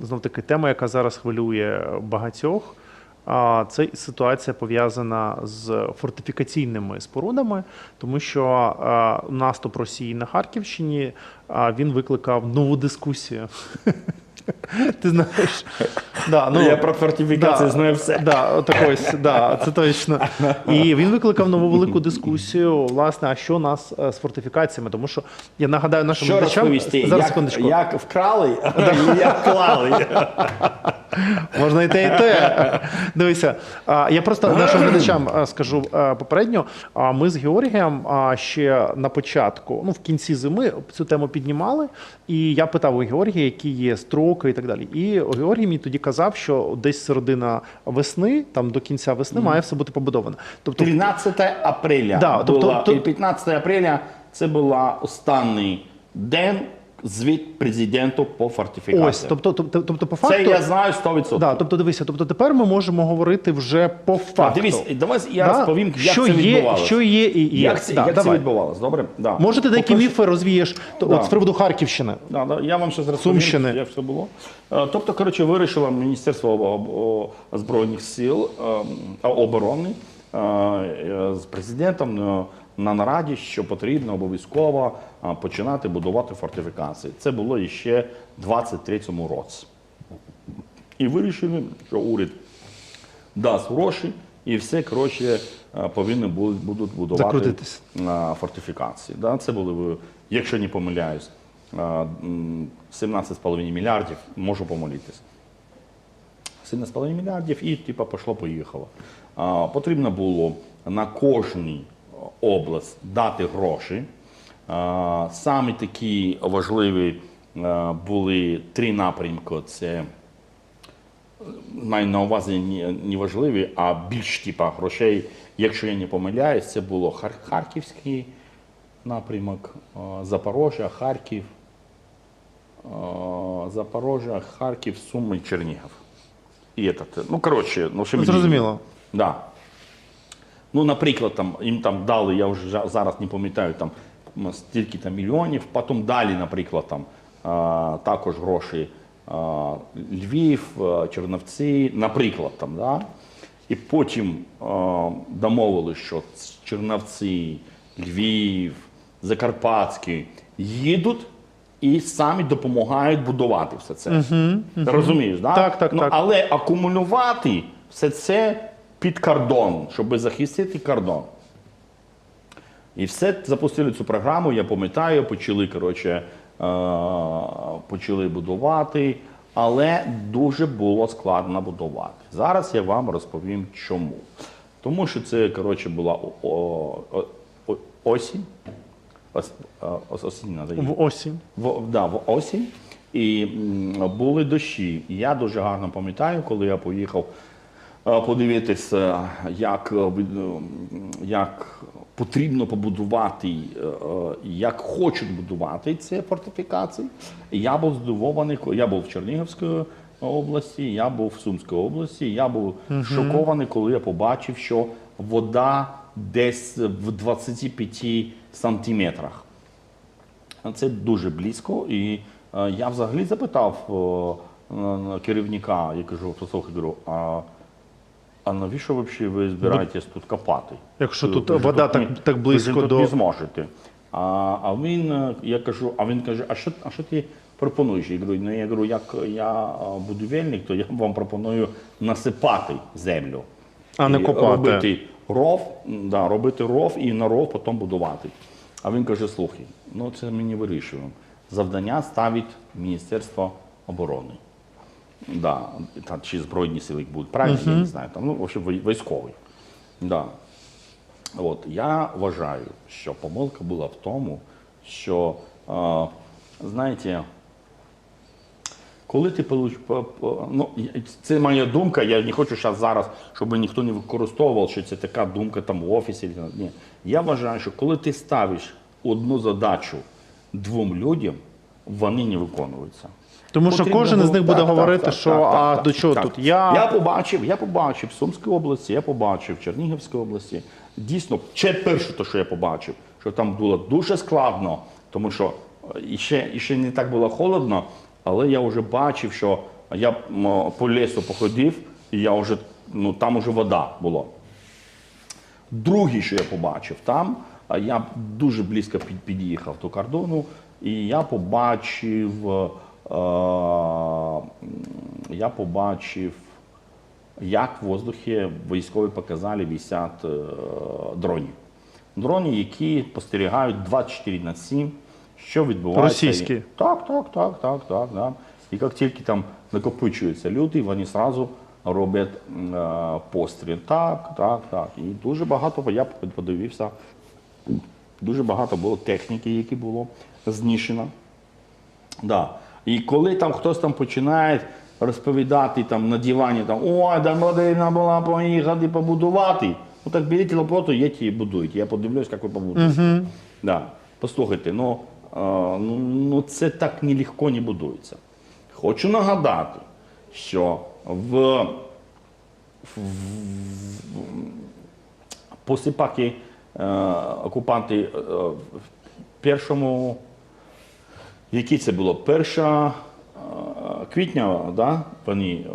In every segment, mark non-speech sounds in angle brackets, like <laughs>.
Знов таки тема, яка зараз хвилює багатьох. Це ситуація пов'язана з фортифікаційними спорудами, тому що наступ Росії на Харківщині він викликав нову дискусію. <laughs> Ти знаєш, да, ну, Я про фортифікацію знаю все. Да, от ось, да, це точно. І він викликав нову велику дискусію. Власне, а що у нас е, з фортифікаціями? Тому що я нагадаю нашим Що глядачам. Зараз Як, секундочку. як вкрали <laughs> і як клали. Можна і те, і те. Дивися, я просто нашим глядачам скажу попередньо. а, Ми з Георгієм а, ще на початку, ну в кінці зими, цю тему піднімали. І я питав у Георгія, які є строки і так далі. І Георгій мені тоді казав, що десь середина весни, там до кінця весни, має все бути побудовано. Тобто, 13 апреля Да, тобто- була, то- і 15 апреля це була останній день звіт президенту по фортифікації. ось, тобто, тобто, тобто, по факту. це я знаю 100%. Да, тобто, дивися, тобто тепер ми можемо говорити вже по факту. Дивись, давай я Да? розповім, як що це є, відбувалося. що є і є. Як, це, Да, як це давай. відбувалося? Добре? Да. Може, ти деякі По-перше, міфи розвієш то, Да. от, з приводу Харківщини. Да, да, я вам зараз розповім, Сумщини. як все було. Е, Тобто, коротше, вирішило Міністерство об- Збройних сил е, оборони е, е, з президентом е, на нараді, що потрібно обов'язково починати будувати фортифікації. Це було іще в 23-му році. І вирішили, що уряд дасть гроші, і все коротше повинні будуть будувати фортифікації. Це були, якщо не помиляюсь, е, 17,5 мільярдів, можу помолитись. 17,5 мільярдів і типа пішло-поїхало. Потрібно було на кожній область дати гроші. Самі такі важливі е, були три напрямки. Це маю на увазі не, важливі, а більш типа грошей, якщо я не помиляюсь, це було Харківський напрямок, е, Запорожжя, Харків, е, Запорожжя, Харків, Суми, Чернігів. І этот, ну, коротше, ну, що мені- Зрозуміло. Да. Ну, наприклад, там, їм там дали, я вже зараз не пам'ятаю, там стільки там мільйонів, потім далі, наприклад, там а, також гроші а, Львів, Черновці, наприклад, там, да? і потім а, домовили, що Черновці, Львів, Закарпатський їдуть і самі допомагають будувати все це. Розумієш, да? Так, так, ну, так. Але акумулювати все це під кордон, щоб захистити кордон. І все запустили цю програму, я пам'ятаю, почали, коротше, е, почали будувати, але дуже було складно будувати. Зараз я вам розповім чому. Тому що це, коротше, була осінь. Ос, е, ос- осінь. В осінь. В, да, в осінь. І були дощі. І Я дуже гарно пам'ятаю, коли я поїхав подивитися, як, е, е, як потрібно побудувати, е, е, як хочуть будувати ці фортифікації. Я був здивований, я був в Чернігівській області, я був в Сумській області. Я був шокований, коли я побачив, що вода десь в 25 сантиметрах. Це дуже близько. І е, я взагалі запитав е, керівника, я кажу, послухай, а, а навіщо взагалі ви збираєтесь тут копати? Якщо тут ви ж вода так- не- так близько ви ж тут до- не зможете. А, а він, е, я кажу, а він каже, а що, а що ти пропонуєш? Я говорю, ну я говорю, як я е, будівельник, то я вам пропоную насипати землю. А не І копати. Робити ров, м, да, робити ров і на ров потім будувати. А він каже: слухай, ну це ми не вирішуємо. Завдання ставить Міністерство оборони. Да, та, чи Збройні сили будуть, правильно, я не знаю. Там, ну, в общем, вой- військовий. Да. От, я вважаю, що помилка була в тому, що, е, знаєте, коли ти получ... по- по- ну, це моя думка, я не хочу щас зараз, щоб ніхто не використовував, що це така думка там в офісі. Ні. Я вважаю, що коли ти ставиш одну задачу двом людям, вони не виконуються. Тому що Потрібно кожен було- них буде так, так, говорити, так, що так, так, а так, до чого так. тут я. Я побачив, я побачив в Сумській області, я побачив в Чернігівській області. Дійсно, ще перше, те, що я побачив, що там було дуже складно, тому що е, іще, іще не так було холодно, Але я вже бачив, що я м, по лісу походив, і я вже, ну, там вже вода була. Другий, що я побачив там, а я дуже близько під- під'їхав до кордону, і я побачив, е, я побачив, як в воздухі військові показали висять е, дрони. Дрони, які спостерігають 24 на 7, що відбувається. Російські? Так, так, так, так, так. Да. І як тільки там накопичуються люди, вони одразу роблять е, постріл. Так, так, так. І дуже багато, я подивився, дуже багато було техніки, які було знищено. Да. І коли там хтось там починає розповідати там на дивані, там, ой, да потрібно була поїхати побудувати. Ну так беріть лопату, їдьте і будуйте. Я подивлюсь, як ви побудуєте. Да. Послухайте, ну, е, ну, ну це так нелегко не будується. Хочу нагадати, що в, Після поки е, окупанти е, в першому, які це було? Перша квітня, да? е,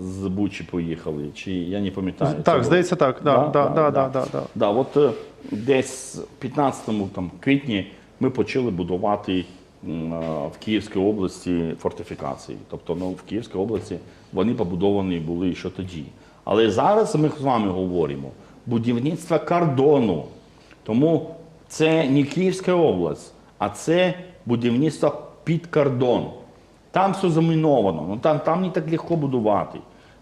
з Бучі поїхали, чи я не пам'ятаю. Це Так, було? здається, так. Да, да, да, да, да, да. Да, от е, десь в 15 там, квітні ми почали будувати е, в Київській області фортифікації. Тобто ну, в Київській області вони побудовані були ще тоді. Але зараз ми з вами говоримо будівництво кордону. Тому це не Київська область, а це будівництво під кордон. Там все заміновано, ну там, там не так легко будувати.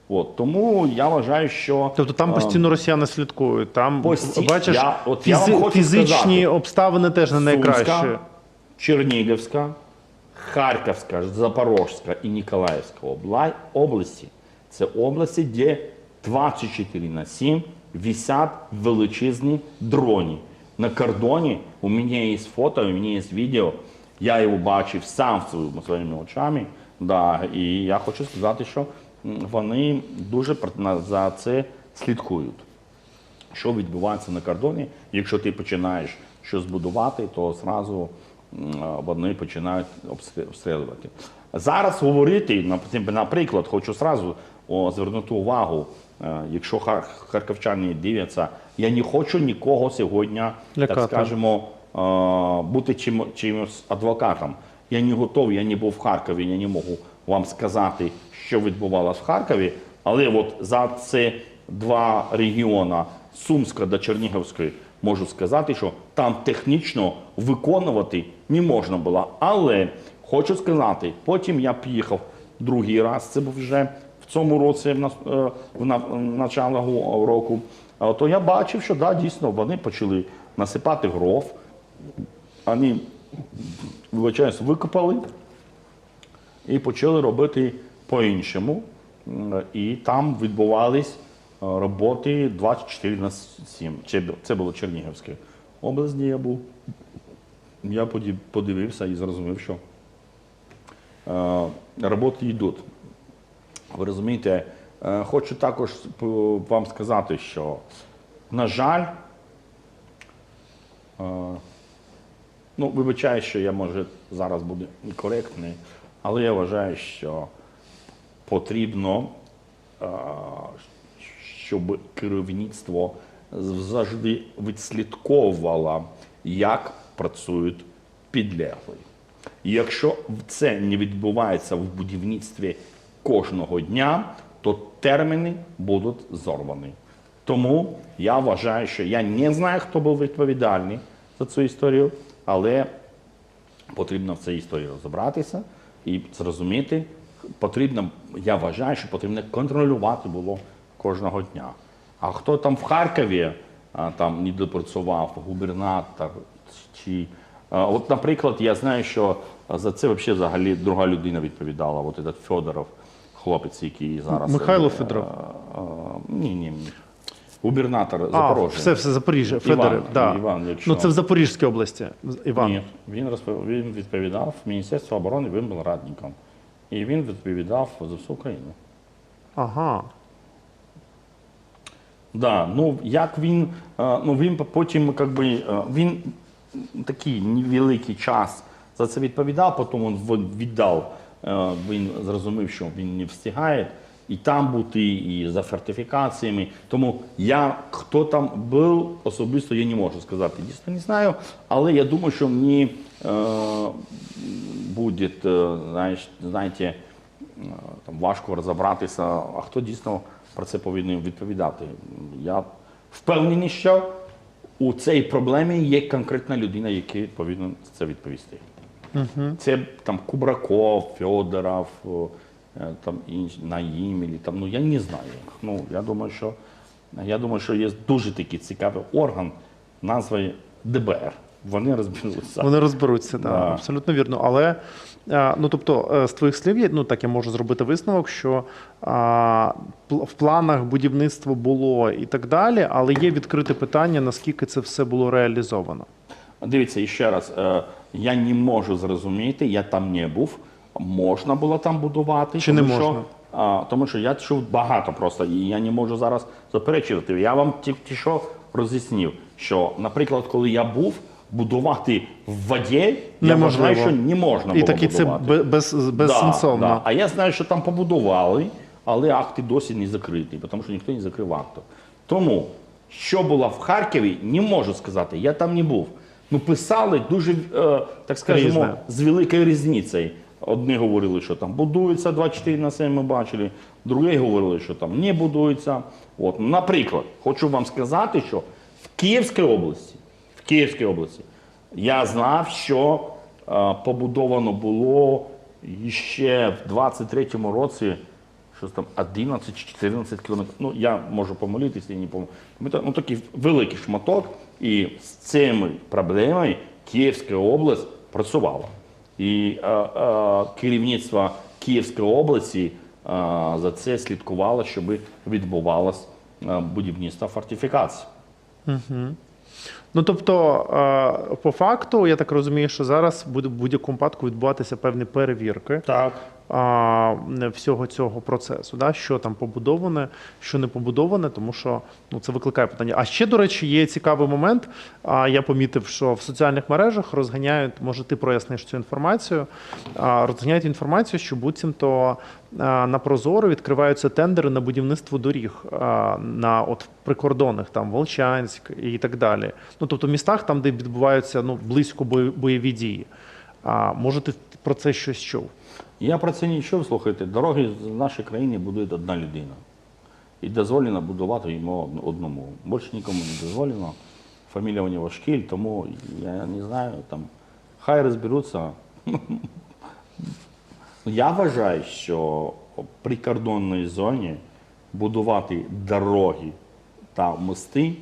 От, тому я вважаю, що Тобто там е, постійно росіяни слідкують. Там Пості- бачиш, Я- от я вам фізи- хочу фізичні сказати. обставини теж не найкращі. Сумська, Чернігівська, Харківська, Запорожська і Ніколаївська області це області, де 24 на 7 висять величезні дрони. На кордоні у мене є фото, у мене є відео. Я його бачив сам своїми, своїми очами. Да, і я хочу сказати, що вони дуже за це слідкують що відбувається на кордоні. Якщо ти починаєш щось будувати, то зразу вони починають обстрілювати. Зараз говорити, нап- наприклад, хочу зразу звернути увагу, е, якщо хар- харківчани дивляться, я не хочу нікого сьогодні, так скажемо, бути чим, чимось адвокатом. Я не готовий, я не був в Харкові, я не можу вам сказати, що відбувалося в Харкові, але от за це два регіони Сумська та Чернігівської можу сказати, що там технічно виконувати не можна було. Але хочу сказати, потім я поїхав другий раз, це був вже в цьому році, в е, на- в начало року. То я бачив, що да, дійсно вони почали насипати гров. Вони, вибачаюсь, викопали і почали робити по-іншому. І там відбувались е, роботи 24 на 7. Це, було Чернігівське область, де я був. Я подивився і зрозумів, що е, роботи йдуть. Ви розумієте, е, хочу також вам сказати, що, на жаль, ну, вибачаю, що я може зараз буду некоректний, але я вважаю, що потрібно, щоб керівництво завжди відслідковувало, як працюють підлеглі. І якщо це не відбувається в будівництві кожного дня, то терміни будуть зорвані. Тому я вважаю, що я не знаю, хто був відповідальний за цю історію, але потрібно в цій історії розібратися і зрозуміти. Потрібно, я вважаю, що потрібно контролювати було кожного дня. А хто там в Харкові а, там не допрацював, губернатор чи. От, наприклад, я знаю, що за це взагалі взагалі друга людина відповідала. От этот Федоров, хлопець, який зараз. Михайло е, Федоров? е, ні, ні. Губернатор А, Запорожжя. все, все Запоріжжя, Іван, Да. Іван, якщо- Ну це в Запорізькій області. Іван. Ні, він, розпов... він відповідав Міністерство оборони, він був радником. І він відповідав за всю Україну. Ага. Да, ну як він, е, ну він потім, как би, е, він такий невеликий час за це відповідав, потім він віддав, е, він зрозумів, що він не встигає і там бути, і за фортифікаціями. Тому я, хто там був, особисто я не можу сказати. Дійсно не знаю, але я думаю, що мені е, буде, е, знаєш, знаєте, е, там важко розібратися, а хто дійсно про це повинен відповідати. Я впевнений, що у цій проблемі є конкретна людина, яка повинна це відповісти. Це там Кубраков, Федоров, е, там інші Наїм, там, ну я не знаю. Ну, я думаю, що я думаю, що є дуже такий цікавий орган, назвою ДБР. Вони розберуться. Вони розберуться, да, Да. абсолютно вірно. Але е, ну тобто, е, з твоїх слів, я, ну так я можу зробити висновок, що а, в планах будівництво було і так далі, але є відкрите питання, наскільки це все було реалізовано. Дивіться, і ще раз, я не можу зрозуміти, я там не був. Можна було там будувати, Чи не тому можна? Що, а, тому що я чув багато просто, і я не можу зараз заперечувати. Я вам тільки що роз'яснив, що, наприклад, коли я був, будувати в воді, я Неможливо. вважаю, що не можна І було таки це будувати. бе- без, безсенсовно. Да, да. А я знаю, що там побудували, але акти досі не закриті, тому що ніхто не закрив акту. Тому, що було в Харкові, не можу сказати, я там не був. Ну, писали дуже, е, так скажемо, Різне. з великою різницею. Одні говорили, що там будується 24 на 7, ми бачили, другі говорили, що там не будується. От, наприклад, хочу вам сказати, що в Київській області, в Київській області я знав, що е, побудовано було ще в 23-му році щось там 11-14 кілометрів. Ну, я можу помилитися, я не пам'ятаю. Ну, такий великий шматок. І з цими проблемами Київська область працювала. І е, е, керівництво Київської області е, за це слідкувало, щоб відбувалося е, будівництво фортифікацій. Ну тобто, е, по факту, я так розумію, що зараз буде в будь-якому випадку відбуватися певні перевірки. Так. всього цього процесу, да? що там побудоване, що не побудоване, тому що ну, це викликає питання. А ще, до речі, є цікавий момент. Я помітив, що в соціальних мережах розганяють, може, ти проясниш цю інформацію, розганяють інформацію, що буцімто на Прозоро відкриваються тендери на будівництво доріг на от прикордонних, там Волчанськ і так далі. Ну, тобто в містах, там, де відбуваються ну, близько бойові дії. А, може, ти про це щось чув? Я про це не слухайте, дороги в нашій країні будує одна людина. І дозволено будувати йому од- одному. Більше нікому не дозволено. Фамілія у нього Шкіль, тому я не знаю, там, хай розберуться. <laughs> Я вважаю, що в прикордонній зоні будувати дороги та мости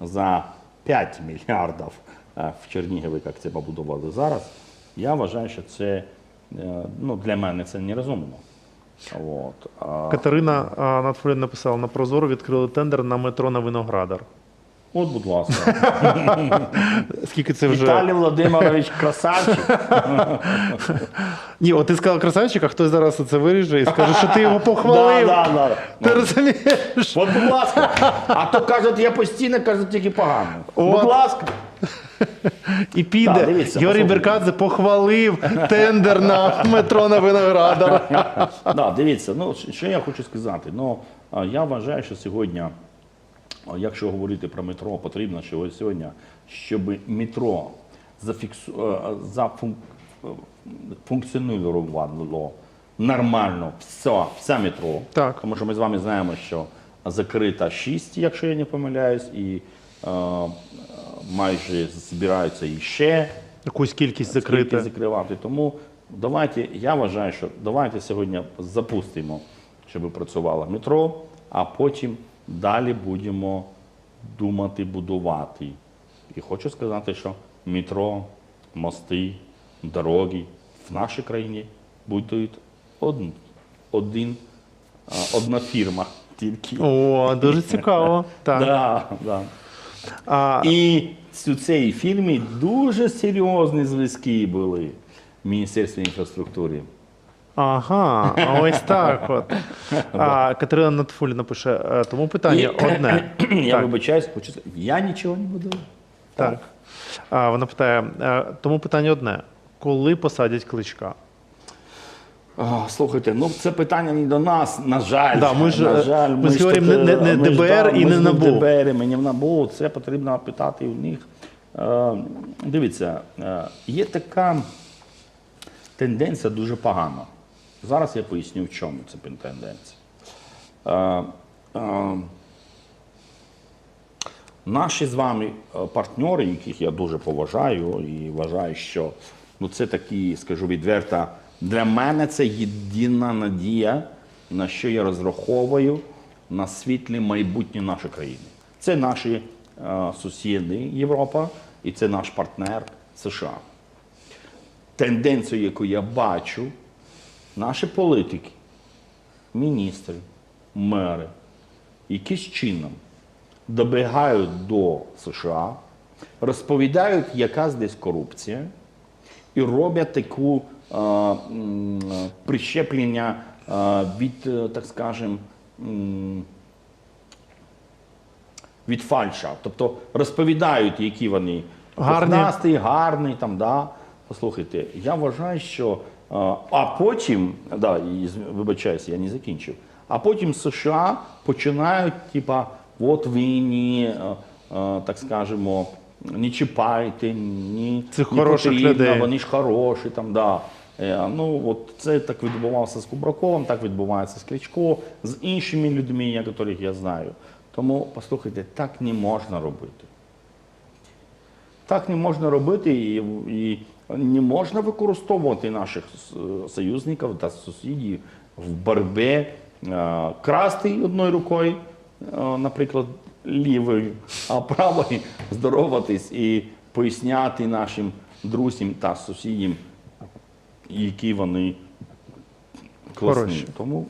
за 5 мільярдів е, в Чернігові, як це побудували зараз, я вважаю, що це е, ну, для мене це нерозумно. От. Катерина Натфулін написала, на Прозоро відкрили тендер на метро на Виноградар. От, будь ласка. <laughs> Скільки це вже? Віталій Володимирович красавчик. Ні, от ти сказав красавчик, а хтось зараз це виріже і скаже, що ти його похвалив. Да, да, да. Ти розумієш? От, будь ласка. А то кажуть, я постійно кажуть тільки погано. От. Будь ласка. І піде. Да, дивіться, послухайте. Беркадзе похвалив тендер на метро на Виноградар. да, дивіться, ну що я хочу сказати. Ну а, я вважаю, що сьогодні, якщо говорити про метро, потрібно що сьогодні, щоб метро зафіксу е, е, функціонувало нормально все, все метро. Так. Тому що ми з вами знаємо, що закрита 6, якщо я не помиляюсь, і е, е, майже збираються іще. Якусь кількість закрити. закривати. Тому давайте, я вважаю, що давайте сьогодні запустимо, щоб працювало метро, а потім далі будемо думати будувати. І хочу сказати, що метро, мости, дороги в нашій країні будують один, один, одна фірма тільки. О, дуже цікаво. <laughs> Так. Да, да. А, І у цій фірмі дуже серйозні зв'язки були в Міністерстві інфраструктури. Ага, а ось так от. <laughs> А, Катерина Натфуліна пише, е, тому питання одне. <clears throat> Я Так. вибачаюсь, хочу сказати, я нічого не буду. Так. А, вона питає: е, тому питання одне: коли посадять кличка? А, слухайте, ну це питання не до нас, на жаль. Да, ми ж, на е, жаль, ми ж говоримо тут, не- е, не ми ж, ДБР і ми не ж НАБУ. ДБР, ми не в НАБУ, це потрібно питати у них. Е, дивіться, е, є така тенденція дуже погана. Зараз я поясню, в чому ця тенденція. Е, е, Наші з вами е, партнери, яких я дуже поважаю і вважаю, що ну, це такі, скажу відверто, для мене це єдина надія, на що я розраховую на світле майбутнє нашої країни. Це наші е, сусіди Європа і це наш партнер США. Тенденцію, яку я бачу, наші політики, міністри, мери, якийсь чином добігають до США, розповідають, яка здесь корупція, і роблять таку е, прищеплення е, від, е, так скажем, від фальша. Тобто розповідають, які вони Гарні. гарні, там, да. Послухайте, я вважаю, що. А потім, да, вибачаюся, я не закінчив. А потім США починають, типа, от ви не, е, так скажемо, не чіпайте, ні, Цих не хороших потрібно, людей. вони ж хороші, там, да. Е, Ну, от це так відбувалося з Кубраковим, так відбувається з Кличко, з іншими людьми, яких я знаю. Тому, послухайте, так не можна робити. Так не можна робити і, і не можна використовувати наших союзників та сусідів в боротьбі, е, красти одною рукою, е, наприклад, лівою, а правою <laughs> здороватись і поясняти нашим друзям та сусідям, які вони класні. Хороші. Тому